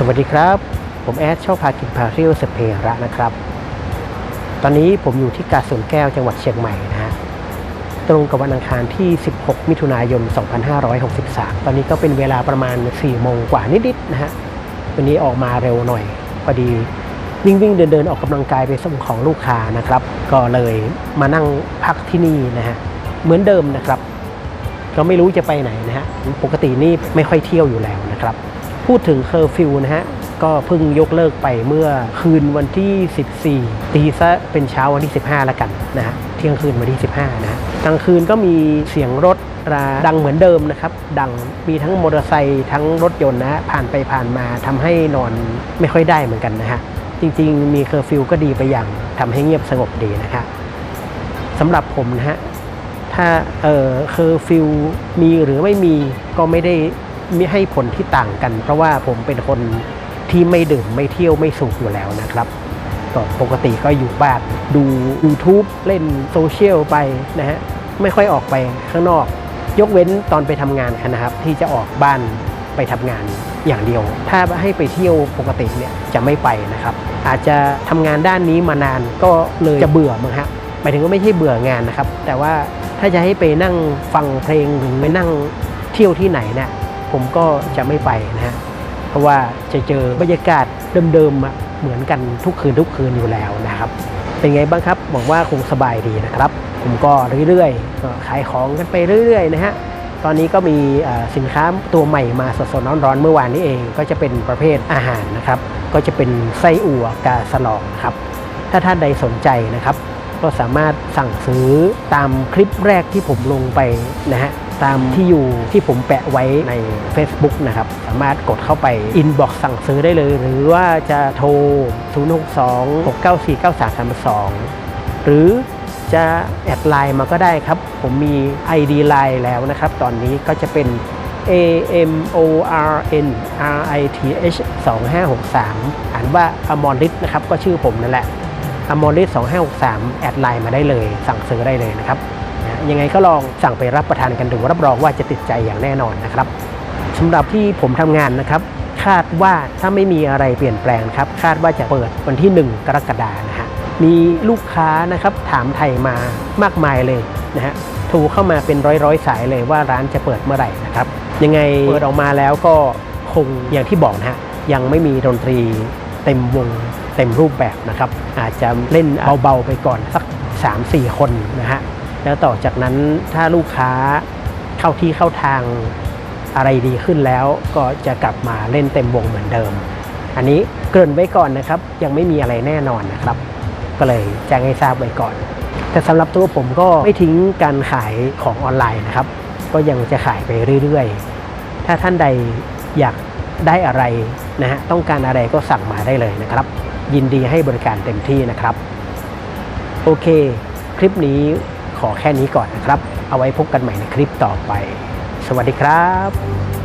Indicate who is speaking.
Speaker 1: สวัสดีครับ ผมแอดชอบพากินพาเที่ยวสเพระนะครับ ตอนนี้ผมอยู่ที่กาสวนแก้วจังหวัดเชียงใหม่นะฮะ ตรงกับวันอังคารที่ 16 มิถุนายน 2563 ตอนนี้ก็เป็นเวลาประมาณ 4 โมงกว่านิดๆนะฮะ วันนี้ออกมาเร็วหน่อย พอดีวิ่งวิ่งเดินเดินๆออกกำลังกายไปส่งของลูกค้านะครับ ก็เลยมานั่งพักที่นี่นะฮะ เหมือนเดิมนะครับ ก็ไม่รู้จะไปไหนนะฮะ ปกตินี่ไม่ค่อยเที่ยวอยู่แล้วนะครับ พูดถึงเคอร์ฟิวนะฮะ ก็เพิ่งยกเลิกไปเมื่อคืนวันที่ 14 ตีซะเป็นเช้าวันที่ 15แล้วกันนะฮะ เที่ยงคืนวันที่ 15นะฮะกลางคืนก็มีเสียงรถราดังเหมือนเดิมนะครับ ดังมีทั้งมอเตอร์ไซค์ทั้งรถยนต์นะฮะผ่านไปผ่านมาทำให้นอนไม่ค่อยได้เหมือนกันนะฮะ จริง ๆ มีเคอร์ฟิวก็ดีไปอย่างทำให้เงียบสงบดีนะครับสำหรับผมนะฮะ ถ้าเออเคอร์ฟิวมีหรือไม่มีก็ไม่ได้ มีให้ผลที่ต่างกัน เพราะว่าผมเป็นคนที่ไม่ดื่มไม่เที่ยวไม่สูบอยู่แล้วนะครับก็ปกติก็อยู่บ้านดู YouTube เล่นโซเชียลไปนะฮะไม่ค่อยออกไปข้างนอก ยกเว้นตอนไปทำงานนะครับ ที่จะออกบ้านไปทำงานอย่างเดียว ถ้าให้ไปเที่ยวปกติเนี่ยจะไม่ไปนะครับ อาจจะทำงานด้านนี้มานานก็เลยจะเบื่อมั้งฮะหมายถึงว่าไม่ใช่เบื่องานนะครับ แต่ว่าถ้าจะให้ไปนั่งฟังเพลงหรือไปนั่งเที่ยวที่ไหนเนี่ย ผมก็จะไม่ไปนะฮะเพราะว่าจะเจอบรรยากาศเดิมๆเหมือนกันทุกคืนทุกคืนอยู่แล้วนะครับ เป็นไงบ้างครับหวังว่าคงสบายดีนะครับ ผมก็เรื่อยๆก็ขายของกันไปเรื่อยๆนะฮะตอนนี้ก็มีสินค้าตัวใหม่มาสดๆร้อนๆเมื่อวานนี้เอง ก็จะเป็นประเภทอาหารนะครับ ก็จะเป็นไส้อั่วกาสลองครับ ถ้าท่านใดสนใจนะครับ ก็สามารถสั่งซื้อตามคลิปแรกที่ผมลงไปนะฮะ ตามที่อยู่ที่ผมแปะไว้ใน Facebook นะครับ สามารถกดเข้าไปอินบ็อกซ์สั่งซื้อได้เลย หรือว่าจะโทร 062 694 9332 หรือจะแอดไลน์มาก็ได้ครับ ผมมี ID ไลน์แล้วนะครับ ตอนนี้ก็จะเป็น A M O R N R I T H 2563 อ่านว่าอมอรฤทธิ์นะครับ ก็ชื่อผมนั่นแหละอมอริส2563 แอดไลน์มาได้เลย สั่งซื้อได้เลยนะครับ ยังไงก็ลองสั่งไปรับประทานกันดูรับรองว่าจะติดใจอย่างแน่นอนนะครับสำหรับที่ผมทำงานนะครับ คาดว่าถ้าไม่มีอะไรเปลี่ยนแปลงครับ คาดว่าจะเปิดวันที่ 1 กรกฎานะฮะมีลูกค้านะครับถามไทยมามากมายเลยนะฮะโทรเข้ามาเป็นร้อยร้อยสายเลยว่าร้านจะเปิดเมื่อไหร่นะครับ ยังไงเปิดออกมาแล้วก็คงอย่างที่บอกนะฮะยังไม่มีดนตรีเต็มวงเต็มรูปแบบนะครับ อาจจะเล่นเบาๆไปก่อนสัก 3-4 คนนะฮะ แล้วต่อจากนั้นถ้าลูกค้าเข้าที่เข้าทางอะไรดีขึ้นแล้วก็จะกลับมาเล่นเต็มวงเหมือนเดิม อันนี้เกริ่นไว้ก่อนนะครับ ยังไม่มีอะไรแน่นอนนะครับ ก็เลยแจ้งให้ทราบไว้ก่อน แต่สำหรับตัวผมก็ไม่ทิ้งการขายของออนไลน์นะครับ ก็ยังจะขายไปเรื่อยๆ ถ้าท่านใดอยากได้อะไรนะฮะต้องการอะไรก็สั่งมาได้เลยนะครับ ยินดีให้บริการเต็มที่นะครับ โอเค คลิปนี้ ขอแค่นี้ก่อนนะครับ เอาไว้พบกันใหม่ในคลิปต่อไป สวัสดีครับ